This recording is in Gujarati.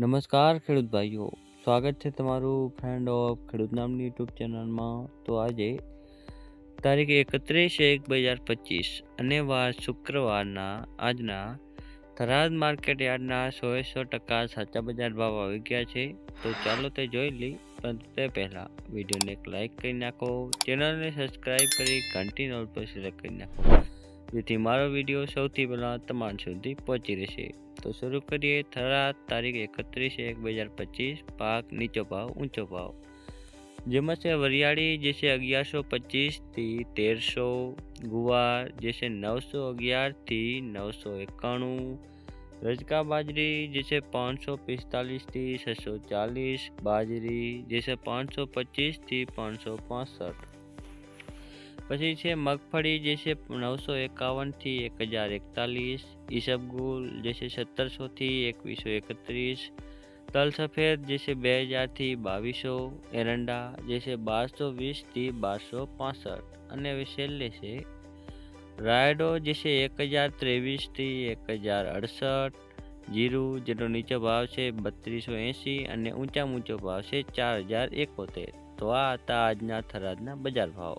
નમસ્કાર ખેડૂત ભાઈઓ. સ્વાગત છે તમારું ફ્રેન્ડ ઓફ ખેડૂત નામની યુટ્યુબ ચેનલમાં તો આજે તારીખ એકત્રીસ એક બે હજાર પચીસ અને વાર શુક્રવારના આજના થરાદ માર્કેટ યાર્ડના સો સો ટકા સાચા બજાર ભાવ આવી ગયા છે. તો ચાલો તે જોઈ લઈ પરંતુ તે પહેલાં વિડીયોને એક લાઇક કરી નાખો. ચેનલને સબસ્ક્રાઈબ કરી, ઘંટી નોટ પર સિલેક્ટ કરી નાખો. જેથી મારો વીડિયો સૌથી પહેલાં તમારા સુધી પહોંચી રહેશે. તો શરૂ કરીએ. થરા, તારીખ એકત્રીસ એક બે હજાર પચીસ. પાક નીચો ભાવ, ઊંચો ભાવ. જેમાં છે વરિયાળી, જે છે અગિયારસો પચીસથી તેરસો. ગુવાર જે છે નવસો અગિયારથી નવસો એકાણું. રજકા બાજરી, જે છે પાંચસો પિસ્તાલીસથી છસો ચાલીસ. બાજરી, જે છે પાંચસો પચીસથી પાંચસો પાસઠ. પછી છે મગફળી જે છે નવસો એકાવનથી એક હજાર એકતાલીસ. ઈસબગુલ જે છે સત્તરસોથી એકવીસો એકત્રીસ. તલ સફેદ જે છે બે હજારથી બાવીસો. એરંડા જે છે બારસો વીસથી બારસો પાસઠ. અને હવે છેલ્લે છે રાયડો જે છે એક હજાર ત્રેવીસથી એક હજાર અડસઠ. જીરું જેનો નીચો ભાવ છે બત્રીસો એંસી અને ઊંચા ઊંચો ભાવ છે ચાર હજાર એકોતેર. તો આ હતા આજના થરાદના બજાર ભાવ.